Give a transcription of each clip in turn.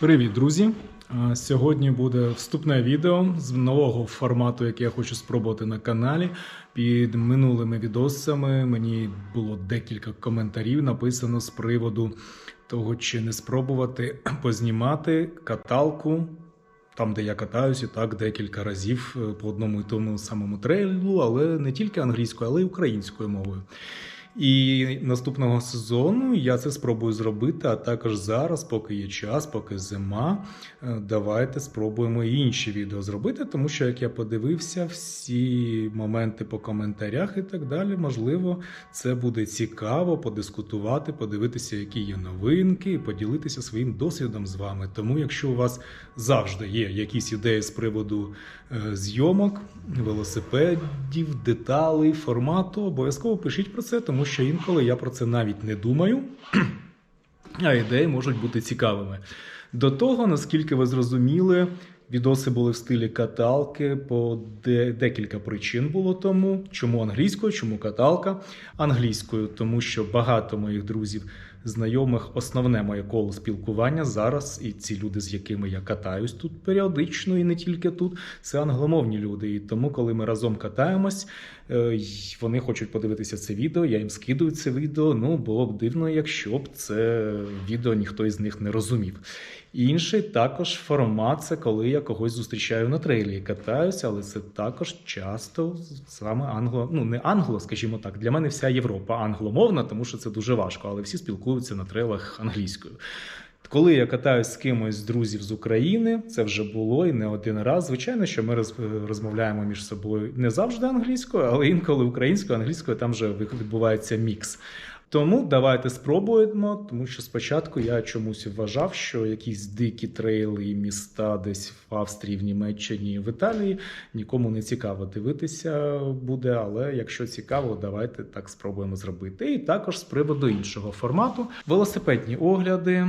Привіт, друзі! Сьогодні буде вступне відео з нового формату, який я хочу спробувати на каналі. Під минулими відосами мені було декілька коментарів написано з приводу того, чи не спробувати познімати каталку. Там, де я катаюся, так декілька разів е, по одному і тому самому трейлу, але не тільки англійською, але й українською мовою. І наступного сезону я це спробую зробити. А також зараз, поки є час, поки зима, е, давайте спробуємо інші відео зробити, тому що як я подивився, всі моменти по коментарях і так далі, можливо, це буде цікаво подискутувати, подивитися, які є новинки, і поділитися своїм досвідом з вами. Тому, якщо у вас завжди є якісь ідеї з приводу е, зйомок, велосипедів, деталей, формату, обов'язково пишіть про це, тому що інколи я про це навіть не думаю, а ідеї можуть бути цікавими. До того, наскільки ви зрозуміли, відоси були в стилі каталки, по де, декілька причин було тому, чому англійською, чому каталка англійською, тому що багато моїх друзів, знайомих, основне моє коло спілкування зараз, і ці люди, з якими я катаюсь тут періодично, і не тільки тут, це англомовні люди. І тому, коли ми разом катаємось, вони хочуть подивитися це відео, я їм скидую це відео. Ну було б дивно, якщо б це відео ніхто із них не розумів. Інший також формат це коли я когось зустрічаю на трейлі і катаюся, але це також часто саме англо, ну не англо, скажімо так. Для мене вся Європа англомовна, тому що це дуже важко, але всі спілкуються на трейлах англійською. Коли я катаюсь з кимось з друзів з України, це вже було і не один раз. Звичайно, що ми роз- розмовляємо між собою не завжди англійською, але інколи українською, англійською там вже відбувається мікс. Тому давайте спробуємо, тому що спочатку я чомусь вважав, що якісь дикі трейли і міста десь в Австрії, в Німеччині, в Італії нікому не цікаво дивитися буде. Але якщо цікаво, давайте так спробуємо зробити. І також з приводу іншого формату: велосипедні огляди,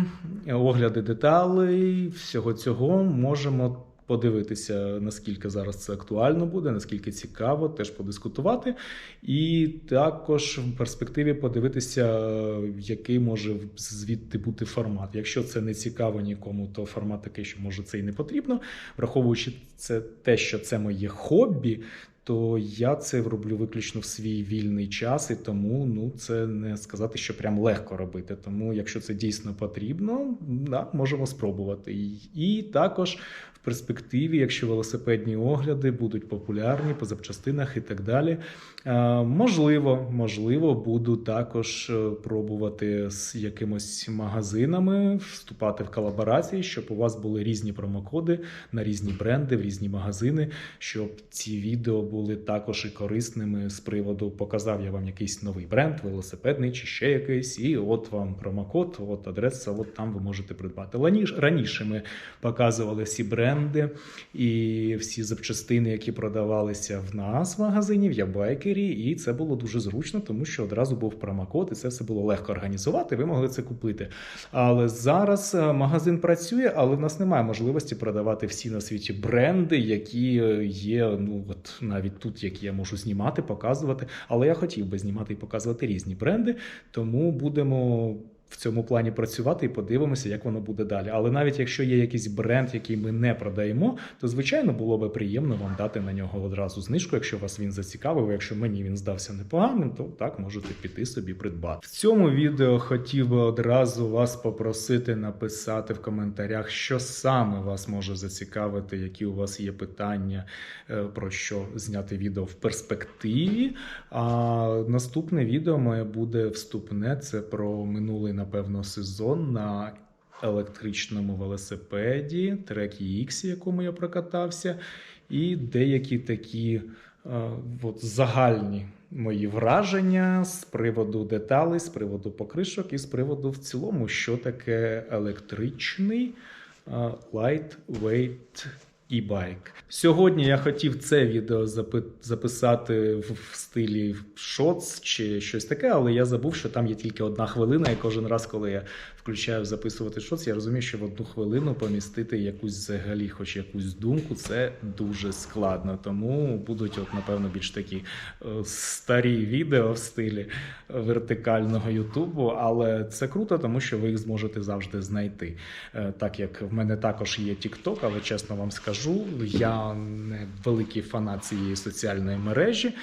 огляди деталей, всього цього можемо. Подивитися, наскільки зараз це актуально буде, наскільки цікаво, теж подискутувати. І також в перспективі подивитися, який може звідти бути формат. Якщо це не цікаво нікому, то формат такий, що може це і не потрібно. Враховуючи це те, що це моє хобі. То я це роблю виключно в свій вільний час, і тому ну це не сказати, що прям легко робити. Тому, якщо це дійсно потрібно, да, можемо спробувати. І, також в перспективі, якщо велосипедні огляди будуть популярні по запчастинах і так далі. е, Можливо, можливо, буду також е, пробувати з якимось магазинами вступати в колаборації, щоб у вас були різні промокоди на різні бренди, в різні магазини, щоб ці відео були також і корисними з приводу показав я вам якийсь новий бренд, велосипедний чи ще якийсь, і от вам промокод, от адреса, от там ви можете придбати. Раніше ми показували всі бренди і всі запчастини, які продавалися в нас в магазині, в Ябайкері, і це було дуже зручно, тому що одразу був промокод, і це все було легко організувати. Ви могли це купити. Але зараз е, магазин працює, але в нас немає можливості продавати всі на світі бренди, які е, є. Ну от навіть тут, які я можу знімати, показувати. Але я хотів би знімати і показувати різні бренди, тому будемо. В цьому плані працювати і подивимося, як воно буде далі. Але навіть якщо є якийсь бренд, який ми не продаємо, то звичайно було би приємно вам дати на нього одразу знижку, якщо вас він зацікавив. Якщо мені він здався непоганим, то так можете піти собі придбати. В цьому відео хотів би одразу вас попросити написати в коментарях, що саме вас може зацікавити, які у вас є питання, е, про що зняти відео в перспективі. А наступне відео моє буде вступне. Це про минулий, напевно, сезон на електричному велосипеді, трек EX, якому я прокатався, і деякі такі е, от, загальні мої враження з приводу деталей, з приводу покришок і з приводу в цілому, що таке електричний е, lightweight e-bike. Сьогодні я хотів це відео запи- записати в стилі шоц чи щось таке, але я забув, що там є тільки одна хвилина, і кожен раз, коли я включаю записувати щось, я розумію, що в одну хвилину помістити якусь взагалі, хоч якусь думку, це дуже складно. Тому будуть, от, напевно, більш такі е, старі відео в стилі вертикального Ютубу, але це круто, тому що ви їх зможете завжди знайти. Е, Так як в мене також є TikTok, але чесно вам скажу, я не великий фанат цієї соціальної мережі.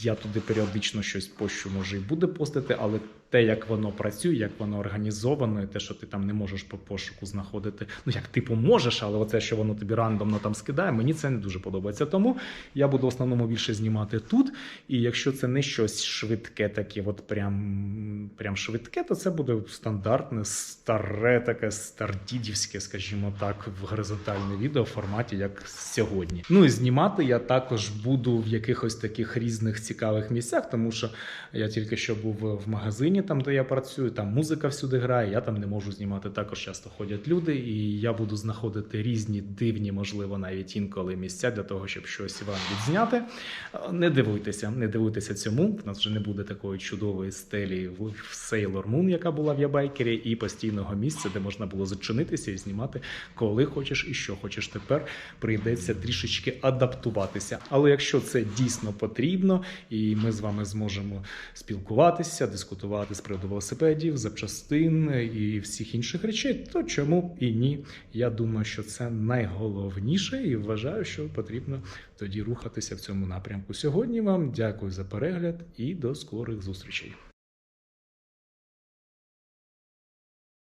Я туди періодично щось пощу, може і буде постити, але те, як воно працює, як воно організовано, і те, що ти там не можеш по пошуку знаходити. Ну як типу можеш, але оце, що воно тобі рандомно там скидає, мені це не дуже подобається. Тому я буду в основному більше знімати тут. І якщо це не щось швидке, таке, от прям, прям швидке, то це буде стандартне, старе, таке стардідівське, скажімо так, в горизонтальне відео в форматі, як сьогодні. Ну і знімати я також буду в якихось таких різних цікавих місцях, тому що я тільки що був в магазині, там де я працюю, там музика всюди грає. Я там не можу знімати. Також часто ходять люди, і я буду знаходити різні дивні, можливо, навіть інколи місця для того, щоб щось вам відзняти. Не дивуйтеся, не дивуйтеся цьому. В нас вже не буде такої чудової стелі в Sailor Moon, яка була в Ябайкері, і постійного місця, де можна було зачинитися і знімати, коли хочеш і що хочеш. Тепер прийдеться трішечки адаптуватися. Але якщо це дійсно потрібно, і ми з вами зможемо спілкуватися, дискутувати з приводу велосипедів, запчастин і всіх інших речей, то чому і ні? Я думаю, що це найголовніше, і вважаю, що потрібно тоді рухатися в цьому напрямку. Сьогодні вам дякую за перегляд і до скорих зустрічей.